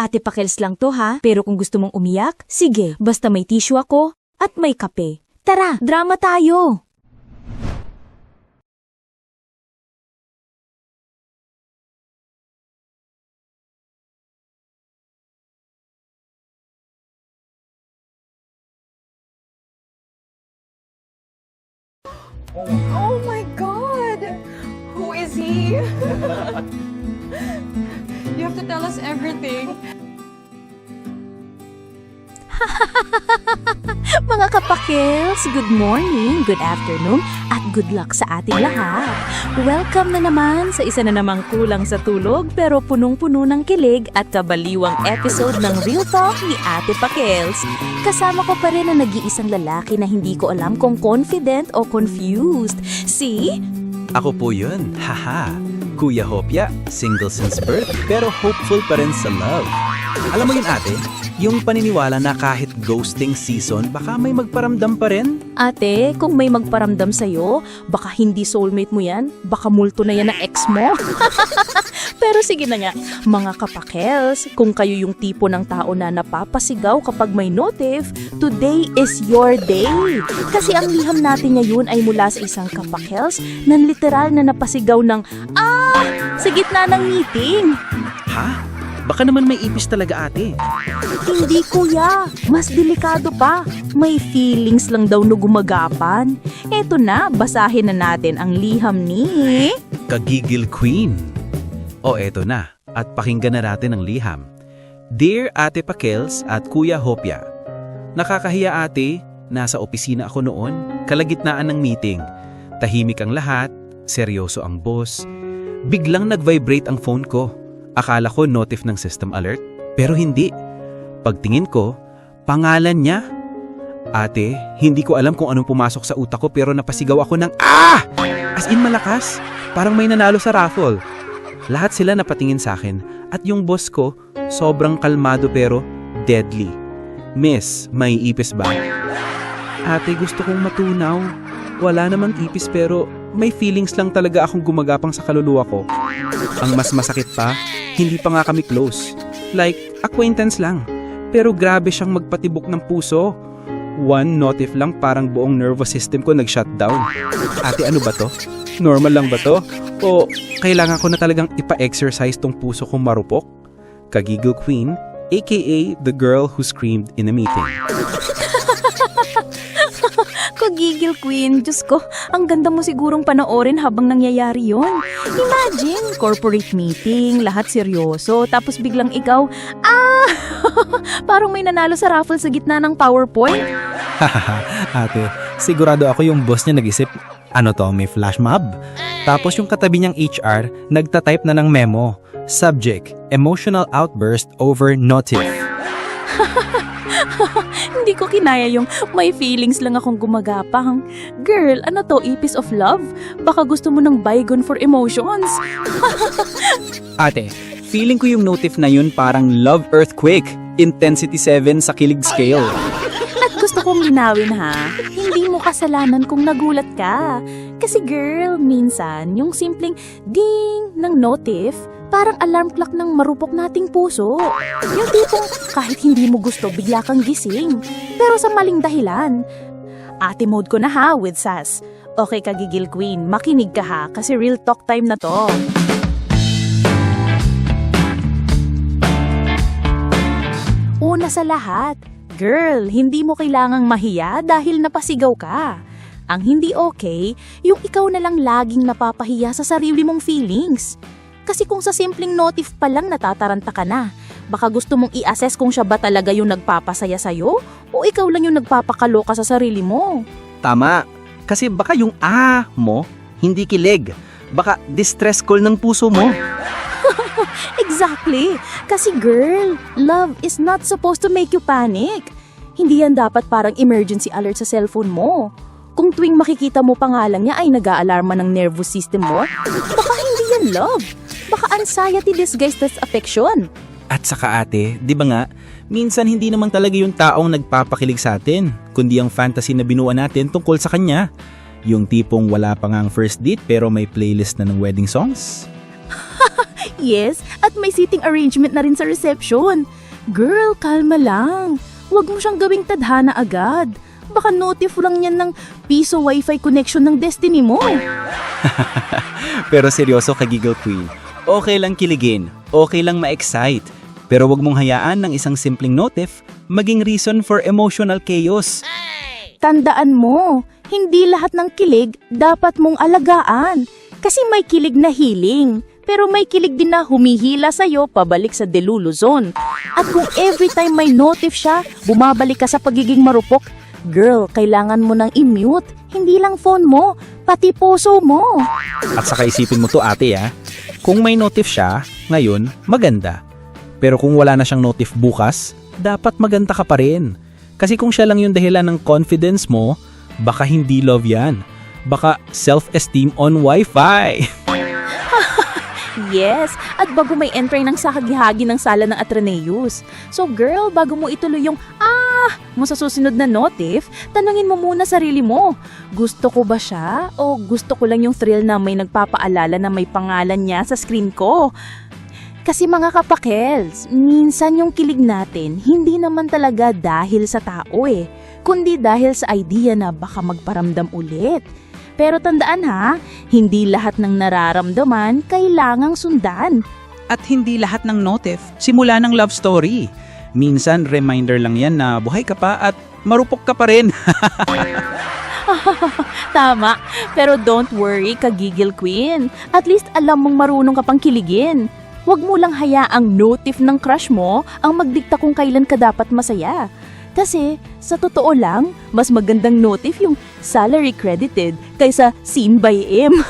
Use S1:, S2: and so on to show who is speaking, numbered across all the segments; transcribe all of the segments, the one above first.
S1: Ate Pakels lang to ha, pero kung gusto mong umiyak, sige, basta may tissue ako at may kape. Tara, drama tayo!
S2: Oh my god! Who is he? you have to tell us everything.
S1: Mga kapakils, good morning, good afternoon, at good luck sa ating lahat. Welcome na naman sa isa na namang kulang sa tulog pero punong-puno ng kilig at kabaliwang episode ng Real Talk ni Ate Pakils. Kasama ko pa rin ang nag-iisang lalaki na hindi ko alam kung confident o confused. Si
S3: Ako po yun, haha. Kuya Hopya, single since birth, pero hopeful pa rin sa love. Alam mo yun ate, yung paniniwala na kahit ghosting season, baka may magparamdam pa rin?
S1: Ate, kung may magparamdam sa'yo, baka hindi soulmate mo yan, baka multo na yan ng ex mo. Pero sige na nga, mga kapakels, kung kayo yung tipo ng tao na napapasigaw kapag may notif, today is your day. Kasi ang liham natin ngayon ay mula sa isang kapakels na literal na napasigaw ng Ah! Sa gitna ng meeting.
S3: Ha? Baka naman may ipis talaga ate.
S1: Hindi kuya, mas delikado pa. May feelings lang daw no gumagapan. Eto na, basahin na natin ang liham ni...
S3: Kagigil Queen. O eto na, at pakinggan na natin ang liham. Dear Ate Pakels at Kuya Hopya, Nakakahiya ate, nasa opisina ako noon, kalagitnaan ng meeting. Tahimik ang lahat, seryoso ang boss. Biglang nag-vibrate ang phone ko. Akala ko notif ng system alert, pero hindi. Pagtingin ko, pangalan niya. Ate, hindi ko alam kung anong pumasok sa utak ko pero napasigaw ako ng Ah! As in malakas, parang may nanalo sa raffle. Lahat sila napatingin sa akin at yung boss ko, sobrang kalmado pero deadly. Miss, may ipis ba? Ate, gusto kong matunaw. Wala namang ipis pero may feelings lang talaga akong gumagapang sa kaluluwa ko. Ang mas masakit pa, hindi pa nga kami close. Like, acquaintance lang. Pero grabe siyang magpatibok ng puso. One notif lang parang buong nervous system ko nag-shutdown. Ate, ano ba to? Normal lang ba to? O kailangan ko na talagang ipa-exercise tong puso kong marupok? Kagigil Queen, aka the girl who screamed in a meeting.
S1: Kagigil Queen, Diyos ko, ang ganda mo sigurong panoorin habang nangyayari yon. Imagine, corporate meeting, lahat seryoso, tapos biglang ikaw, ah! Parang may nanalo sa raffle sa gitna ng PowerPoint.
S4: Ate, sigurado ako yung boss niya nag-isip, ano to, may flash mob? Tapos yung katabi niyang HR, nagtatype na ng memo. Subject, emotional outburst over notif.
S1: Hindi ko kinaya yung may feelings lang akong gumagapang. Girl, ano to, ipis of love? Baka gusto mo ng bygone for emotions.
S4: Ate, feeling ko yung notif na yun parang love earthquake, intensity 7 sa kilig scale.
S1: At gusto kong linawin ha, hindi mo kasalanan kung nagulat ka. Kasi girl, minsan, yung simpleng ding ng notif, parang alarm clock ng marupok nating puso. Yung tipong kahit hindi mo gusto, bigla kang gising. Pero sa maling dahilan. Ate mode ko na ha with Sas. Okay ka gigil queen, makinig ka ha kasi real talk time na to. Una sa lahat, girl, hindi mo kailangang mahiya dahil napasigaw ka. Ang hindi okay, yung ikaw na lang laging napapahiya sa sarili mong feelings. Kasi kung sa simpleng notif pa lang natataranta ka na, baka gusto mong i-assess kung siya ba talaga yung nagpapasaya sa'yo o ikaw lang yung nagpapakaloka sa sarili mo.
S3: Tama. Kasi baka yung ah mo, hindi kilig. Baka distress call ng puso mo.
S1: Exactly. Kasi girl, love is not supposed to make you panic. Hindi yan dapat parang emergency alert sa cellphone mo. Kung tuwing makikita mo pangalan niya ay nag-aalarma ng nervous system mo, baka hindi yan love. Baka anxiety disguised as affection.
S4: At saka ate, di ba nga, minsan hindi naman talaga yung taong nagpapakilig sa atin, kundi ang fantasy na binuo natin tungkol sa kanya. Yung tipong wala pa nga ang first date pero may playlist na ng wedding songs.
S1: Yes, at may seating arrangement na rin sa reception. Girl, kalma lang. Huwag mo siyang gawing tadhana agad. Baka notif lang yan ng piso wifi connection ng destiny mo.
S3: Pero seryoso ka, Giggle Queen. Okay lang kiligin, okay lang ma-excite. Pero wag mong hayaan ng isang simpleng notif maging reason for emotional chaos.
S1: Tandaan mo, hindi lahat ng kilig dapat mong alagaan. Kasi may kilig na healing. Pero may kilig din na humihila sa'yo pabalik sa delulu zone. At kung every time may notif siya, bumabalik ka sa pagiging marupok, girl, kailangan mo nang i-mute. Hindi lang phone mo, pati puso mo.
S3: At saka isipin mo to ate ah, kung may notif siya, ngayon, maganda. Pero kung wala na siyang notif bukas, dapat maganda ka pa rin. Kasi kung siya lang yung dahilan ng confidence mo, baka hindi love yan. Baka self-esteem on wifi.
S1: Yes, at bago may entry ng sakagihagi ng sala ng Atraneus. So girl, bago mo ituloy yung ah mo sa susunod na notif, tanungin mo muna sarili mo. Gusto ko ba siya? O gusto ko lang yung thrill na may nagpapaalala na may pangalan niya sa screen ko? Kasi mga kapakels, minsan yung kilig natin hindi naman talaga dahil sa tao eh, kundi dahil sa idea na baka magparamdam ulit. Pero tandaan ha, hindi lahat ng nararamdaman kailangang sundan.
S3: At hindi lahat ng notif, simula ng love story. Minsan, reminder lang yan na buhay ka pa at marupok ka pa rin.
S1: Tama, pero don't worry, kagigil queen. At least alam mong marunong ka pang kiligin. Huwag mo lang hayaang notif ng crush mo ang magdikta kung kailan ka dapat masaya. Kasi, sa totoo lang, mas magandang notif yung salary credited kaysa seen by M.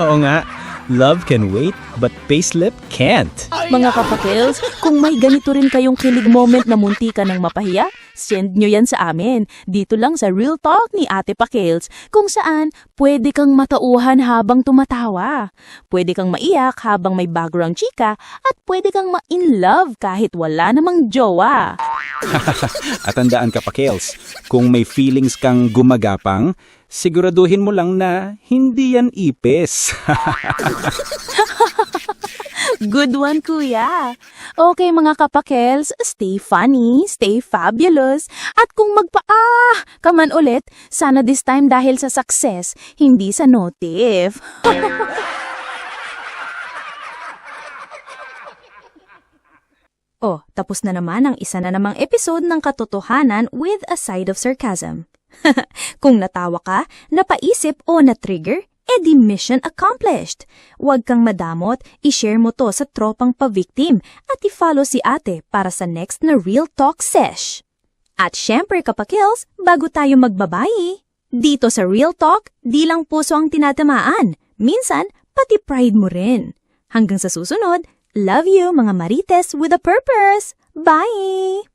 S3: Oo nga, love can wait but payslip can't.
S1: Mga kapakils, kung may ganito rin kayong kilig moment na munti ka ng mapahiya, send nyo yan sa amin. Dito lang sa Real Talk ni Ate Pakils, kung saan pwede kang matauhan habang tumatawa. Pwede kang maiyak habang may background chika at pwede kang ma-in love kahit wala namang jowa.
S3: At tandaan ka pa, Kels, kung may feelings kang gumagapang, siguraduhin mo lang na hindi yan ipis.
S1: Good one, kuya. Okay, mga kapakels, stay funny, stay fabulous, at kung magpa-ah ka man ulit, sana this time dahil sa success, hindi sa notif. Oh, tapos na naman ang isa na namang episode ng katotohanan with a side of sarcasm. Kung natawa ka, napaisip o na-trigger, edi mission accomplished. Huwag kang madamot, i-share mo to sa tropang pa-victim at i-follow si ate para sa next na Real Talk Sesh. At syempre kapakils, bago tayo magbabayi, dito sa Real Talk, di lang puso ang tinatamaan. Minsan, pati pride mo rin. Hanggang sa susunod, love you mga marites with a purpose. Bye!